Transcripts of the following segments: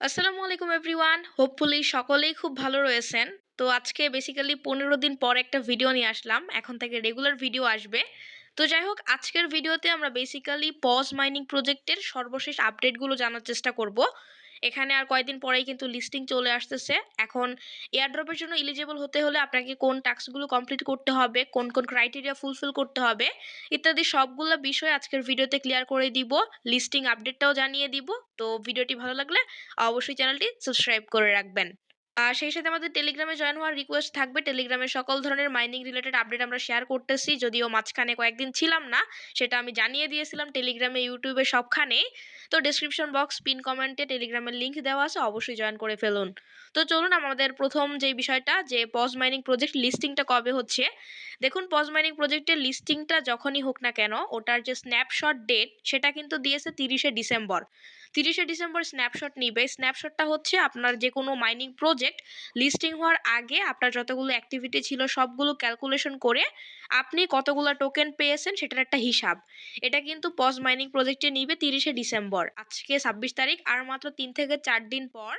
আসসালামু আলাইকুম everyone. Hopefully সকলেই খুব ভালো রয়েছেন। তো আজকে বেসিক্যালি পনেরো দিন পর একটা ভিডিও নিয়ে আসলাম। এখন থেকে রেগুলার ভিডিও আসবে। তো যাই হোক, আজকের ভিডিওতে আমরা বেসিক্যালি পজ মাইনিং প্রজেক্টের সর্বশেষ আপডেটগুলো জানার চেষ্টা করব। এখানে আর কয়েকদিন পরেই কিন্তু লিস্টিং চলে আসতেছে। এখন এয়ারড্রপের জন্য এলিজিবল হতে হলে আপনাকে কোন টাস্কগুলো কমপ্লিট করতে হবে, কোন কোন ক্রাইটেরিয়া ফুলফিল করতে হবে, ইত্যাদি সবগুলো বিষয় আজকের ভিডিওতে ক্লিয়ার করে দিব। লিস্টিং আপডেটটাও জানিয়ে দিব। তো ভিডিওটি ভালো লাগলে অবশ্যই চ্যানেলটি সাবস্ক্রাইব করে রাখবেন। আর সেই সাথে আমাদের টেলিগ্রামে জয়েন হওয়ার রিকোয়েস্ট থাকবে। টেলিগ্রামে সকল ধরনের মাইনিং রিলেটেড আপডেট আমরা শেয়ার করতেছি। যদিও মাঝখানে কয়েকদিন ছিলাম না, সেটা আমি জানিয়ে দিয়েছিলাম টেলিগ্রামে ইউটিউবে সবখানেই তো ডিসক্রিপশন বক্স পিন কমেন্টে টেলিগ্রামের লিঙ্ক দেওয়া আছে, অবশ্যই জয়েন করে ফেলুন। তো চলুন আমাদের প্রথম যে বিষয়টা, যে পজ মাইনিং প্রজেক্ট লিস্টিংটা কবে হচ্ছে। দেখুন পজ মাইনিং প্রজেক্টের লিস্টিংটা যখনই হোক না কেন, ওটার যে স্ন্যাপশট ডেট সেটা কিন্তু দিয়েছে তিরিশে ডিসেম্বর। তিরিশে ডিসেম্বর স্ন্যাপশট নিবে। স্ন্যাপশটটা হচ্ছে আপনার যে কোনো মাইনিং প্রজেক্ট লিস্টিং হওয়ার আগে আপনার যতগুলো অ্যাক্টিভিটি ছিল সবগুলো ক্যালকুলেশন করে আপনি কতগুলো টোকেন পেয়েছেন সেটার একটা হিসাব। এটা কিন্তু পজ মাইনিং প্রজেক্টে নিবে তিরিশে ডিসেম্বর। আজকে ছাব্বিশ তারিখ, আর মাত্র তিন থেকে চার দিন পর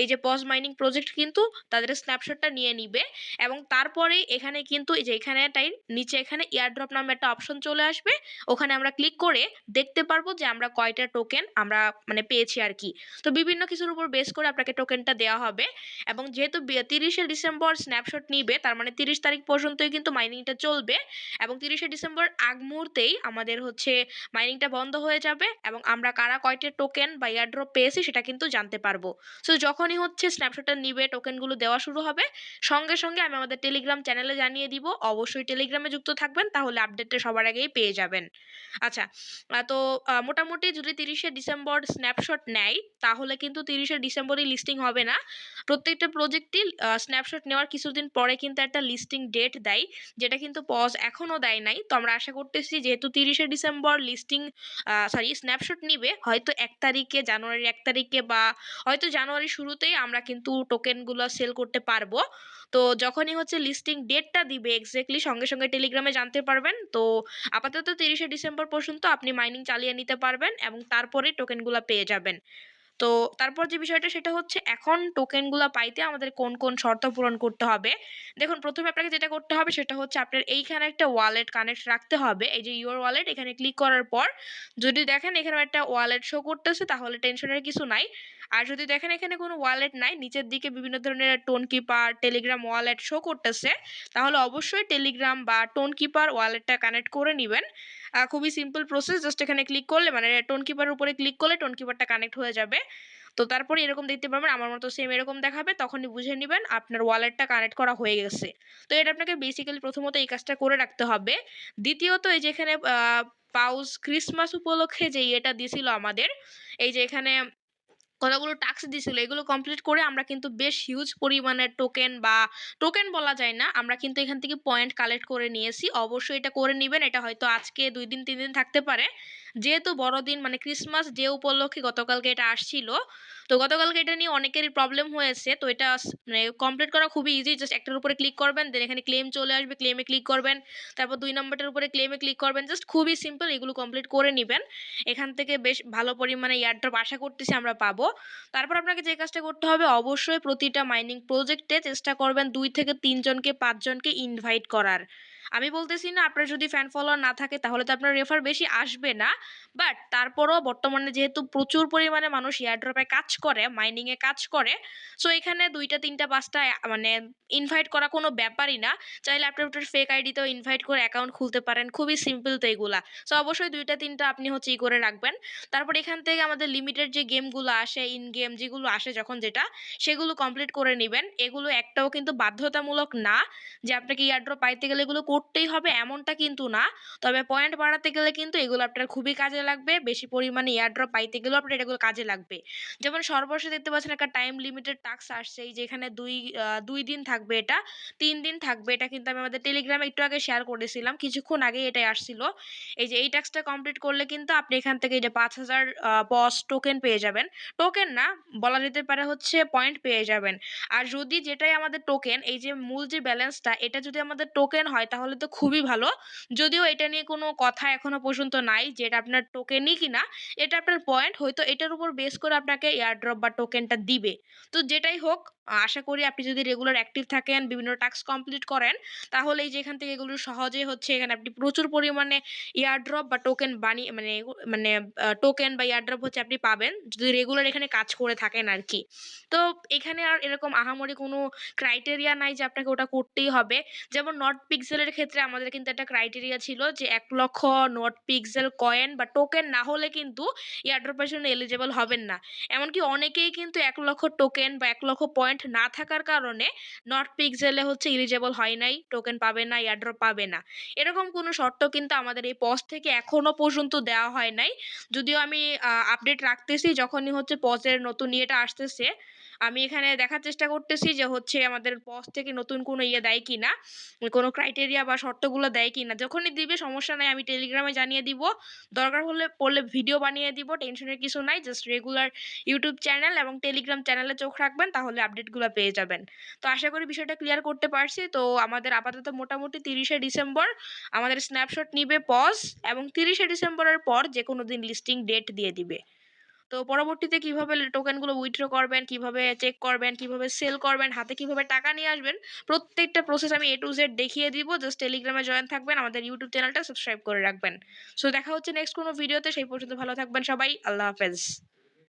এই যে পজ মাইনিং প্রজেক্ট কিন্তু তাদের স্ন্যাপশটটা নিয়ে নিবে এবং তারপরে এখানে কিন্তু এই যে এখানেটাই নিচে এখানে ইয়ারড্রপ নামে একটা অপশন চলে আসবে। ওখানে আমরা ক্লিক করে দেখতে পারব যে আমরা কয়টা টোকেন আমরা মানে পেয়েছি আর কি তো বিভিন্ন কিছুর উপর বেস করে আপনাকে টোকেনটা দেওয়া হবে। এবং যেহেতু তিরিশে ডিসেম্বর স্ন্যাপশট নিবে, তার মানে তিরিশ তারিখ পর্যন্তই কিন্তু মাইনিংটা চলবে। এবং তিরিশে ডিসেম্বর আগ মুহূর্তেই আমাদের হচ্ছে মাইনিংটা বন্ধ হয়ে যাবে এবং আমরা কারা কয়টা টোকেন বা ইয়ারড্রপ পেয়েছি সেটা কিন্তু জানতে পারব। সো যখনই হচ্ছে স্ন্যাপশটটা নিবে টোকেনগুলো দেওয়া শুরু হবে, সঙ্গে সঙ্গে আমি আমাদের টেলিগ্রাম চ্যানেলে জানিয়ে দিব। অবশ্যই টেলিগ্রামে যুক্ত থাকবেন, তাহলে আপডেটটা সবার আগেই পেয়ে যাবেন। আচ্ছা তো মোটামুটি যদি তিরিশে ডিসেম্বর স্ন্যাপশট নেয়, তাহলে কিন্তু তিরিশে ডিসেম্বরই লিস্টিং হবে না। প্রত্যেকটা প্রজেক্টই স্ন্যাপশট নেওয়ার কিছুদিন পরে কিন্তু একটা লিস্টিং ডেট দেয়, যেটা কিন্তু পজ এখনও দেয় নাই। তো আমরা আশা করতেছি যেহেতু তিরিশে ডিসেম্বর লিস্টিং সরি স্ন্যাপশট নিবে, হয়তো এক তারিখে, জানুয়ারির এক তারিখে বা হয়তো জানুয়ারির শুরুতেই আমরা কিন্তু টোকেনগুলো সেল করতে পারব। তো যখনই হচ্ছে লিস্টিং ডেটটা দিবে এক্স্যাক্টলি সঙ্গে সঙ্গে টেলিগ্রামে জানতে পারবেন। তো আপাতত তিরিশে ডিসেম্বর পর্যন্ত আপনি মাইনিং চালিয়ে নিতে পারবেন এবং তারপরে টোকেনগুলো পেয়ে যাবেন। তো তারপর যে বিষয়টা সেটা হচ্ছে এখন টোকেনগুলো পাইতে আমাদের কোন কোন শর্ত পূরণ করতে হবে? দেখুন, প্রথমে আপনাকে যেটা করতে হবে সেটা হচ্ছে আপনার এইখানে একটা ওয়ালেট কানেক্ট রাখতে হবে। এই যে ইউর ওয়ালেট এখানে ক্লিক করার পর যদি দেখেন এখানে একটা ওয়ালেট শো করতেছে, তাহলে টেনশনের কিছু নাই। আর যদি দেখেন এখানে কোনো ওয়ালেট নাই, নিচের দিকে বিভিন্ন ধরনের Tonkeeper Telegram wallet show করতেছে, তাহলে অবশ্যই টেলিগ্রাম বা টোন কিপার ওয়ালেটটা কানেক্ট করে নেবেন। খুবই সিম্পল প্রসেস জাস্ট এখানে ক্লিক করলে মানে টোন কিপারের উপরে ক্লিক করলে টোন কিপারটা কানেক্ট হয়ে যাবে। তো তারপরে এরকম দেখতে পাবেন আমার মতো সেম এরকম দেখাবে, তখনই বুঝে নেবেন আপনার ওয়ালেটটা কানেক্ট করা হয়ে গেছে। তো এটা আপনাকে বেসিক্যালি প্রথমত এই কাজটা করে রাখতে হবে। দ্বিতীয়ত এই যেখানে পাউস ক্রিসমাস উপলক্ষে যে ইয়েটা দিয়েছিল আমাদের, এই যে এখানে কতগুলো টাস্ক দিয়েছিল এগুলো কমপ্লিট করে আমরা কিন্তু বেশ হিউজ পরিমাণের টোকেন বা টোকেন বলা যায় না, আমরা কিন্তু এখান থেকে পয়েন্ট কালেক্ট করে নিয়েছি। অবশ্যই এটা করে নেবেন, এটা হয়তো আজকে দুই দিন, তিন দিন থাকতে পারে। যেহেতু বড়দিন মানে ক্রিসমাস ডে উপলক্ষে গতকালকে এটা আসছিল, তো গতকালকে এটা নিয়ে অনেকেরই প্রবলেম হয়েছে। তো এটা মানে কমপ্লিট করা খুবই ইজি জাস্ট একটার উপরে ক্লিক করবেন দেন এখানে ক্লেম চলে আসবে ক্লেমে ক্লিক করবেন, তারপর দুই নম্বরটার উপরে ক্লেমে ক্লিক করবেন জাস্ট খুবই সিম্পল এগুলো কমপ্লিট করে নেবেন। এখান থেকে বেশ ভালো পরিমাণে ইয়ারড্রপ আশা করতেছি আমরা পাবো। তারপর আপনাকে যে কাজটা করতে হবে, অবশ্যই প্রতিটা মাইনিং প্রজেক্টে চেষ্টা করবেন দুই থেকে তিনজনকে, পাঁচজনকে ইনভাইট করার। আমি বলতেছি না আপনার যদি ফ্যান ফলোয়ার না থাকে, তাহলে তো আপনার রেফার বেশি আসবে না। বাট তারপরও বর্তমানে যেহেতু প্রচুর পরিমাণে মানুষ এয়ারড্রপে কাজ করে মাইনিংয়ে কাজ করে সো এখানে দুইটা, তিনটা, পাঁচটা মানে ইনভাইট করা কোনো ব্যাপারই না। চাইলে আপনি আপনার ফেক আইডিতেও ইনভাইট করে অ্যাকাউন্ট খুলতে পারেন, খুবই সিম্পল তো এগুলা। সো অবশ্যই দুইটা, তিনটা আপনি হচ্ছে ই করে রাখবেন। তারপর এখান থেকে আমাদের লিমিটেড যে গেমগুলো আসে ইন গেম যেগুলো আসে যখন যেটা, সেগুলো কমপ্লিট করে নেবেন। এগুলো একটাও কিন্তু বাধ্যতামূলক না যে আপনাকে ইয়ারড্রপ পাইতে গেলে এগুলো করতেই হবে এমনটা কিন্তু না। তবে পয়েন্ট বাড়াতে গেলে কিন্তু এগুলো আপনার খুবই কাজে লাগবে, বেশি পরিমাণে এয়ারড্রপ পাইতে গেলেও আপনার এগুলো কাজে লাগবে। যেমন সর্বশেষ দেখতে পাচ্ছেন একটা টাইম লিমিটেড টাস্ক আসছে, এই যেখানে দুই দুই দিন থাকবে এটা, তিন দিন থাকবে এটা কিন্তু আমি আমাদের টেলিগ্রামে একটু আগে শেয়ার করেছিলাম, কিছুক্ষণ আগে এটাই আসছিল। এই যে এই টাস্কটা কমপ্লিট করলে কিন্তু আপনি এখান থেকে এই যে পাঁচ হাজার পস টোকেন পেয়ে যাবেন। টোকেন না, বলা যেতে পারে হচ্ছে পয়েন্ট পেয়ে যাবেন। আর যদি যেটাই আমাদের টোকেন এই যে মূল যে ব্যালেন্সটা এটা যদি আমাদের টোকেন হয় তাহলে তো খুবই ভালো। যদিও এটা নিয়ে কোনো কথা এখনও পর্যন্ত নাই যে এটা আপনার টোকেনই কিনা, এটা আপনার পয়েন্ট হয়তো এটার উপর বেস করে আপনাকে এয়ারড্রপ বা টোকেনটা দিবে। তো যেটাই হোক আশা করি আপনি যদি রেগুলার অ্যাক্টিভ থাকেন, বিভিন্ন টাস্ক কমপ্লিট করেন, তাহলে এই যে এখান থেকে এগুলো সহজেই হচ্ছে এখানে আপনি প্রচুর পরিমাণে ইয়ারড্রপ বা টোকেন বানিয়ে মানে মানে টোকেন বা ইয়ারড্রপ হচ্ছে আপনি পাবেন, যদি রেগুলার এখানে কাজ করে থাকেন আর কি তো এখানে আর এরকম আহামরি কোনো ক্রাইটেরিয়া নাই যে আপনাকে ওটা করতেই হবে। যেমন নট পিক্সেলের ক্ষেত্রে আমাদের কিন্তু একটা ক্রাইটেরিয়া ছিল যে এক লক্ষ নট পিক্সেল কয়েন বা টোকেন না হলে কিন্তু এয়ারড্রপের জন্য এলিজেবল হবেন না। এমনকি অনেকেই কিন্তু এক লক্ষ টোকেন বা এক লক্ষ পয়েন্ট না থাকার কারণে নট পিক্সেলে হচ্ছে ইলিজেবল হয় নাই টোকেন পাবে না এয়ারড্রপ পাবে না। এরকম কোনো শর্ত কিন্তু আমাদের এই পজ থেকে এখনও পর্যন্ত দেওয়া হয় নাই। যদিও আমি আপডেট রাখতেছি, যখনই হচ্ছে পজের নতুন ইয়েটা আসতেছে, আমি এখানে দেখার চেষ্টা করতেছি যে হচ্ছে আমাদের পজ থেকে নতুন কোনো ইয়ে দেয় কি না কোনো ক্রাইটেরিয়া বা শর্তগুলো দেয় কি না যখনই দিবে, সমস্যা নাই, আমি টেলিগ্রামে জানিয়ে দিব। দরকার হলে, পড়লে ভিডিও বানিয়ে দিব টেনশনের কিছু নাই জাস্ট রেগুলার ইউটিউব চ্যানেল এবং টেলিগ্রাম চ্যানেলে চোখ রাখবেন, তাহলে আপডেটগুলো পেয়ে যাবেন। তো আশা করি বিষয়টা ক্লিয়ার করতে পারছি। তো আমাদের আপাতত মোটামুটি তিরিশে ডিসেম্বর আমাদের স্ন্যাপশট নিবে পজ এবং তিরিশে ডিসেম্বরের পর যে কোনো দিন লিস্টিং ডেট দিয়ে দিবে। তো পরবর্তীতে কীভাবে টোকেনগুলো উইথড্র করবেন, কীভাবে চেক করবেন, কীভাবে সেল করবেন, হাতে কীভাবে টাকা নিয়ে আসবেন, প্রত্যেকটা প্রসেস আমি এ টু জেড দেখিয়ে দিব। জাস্ট টেলিগ্রামে জয়েন থাকবেন, আমাদের ইউটিউব চ্যানেলটা সাবস্ক্রাইব করে রাখবেন। সো দেখা হচ্ছে নেক্সট কোনো ভিডিওতে সেই পর্যন্ত ভালো থাকবেন সবাই, আল্লাহ হাফেজ।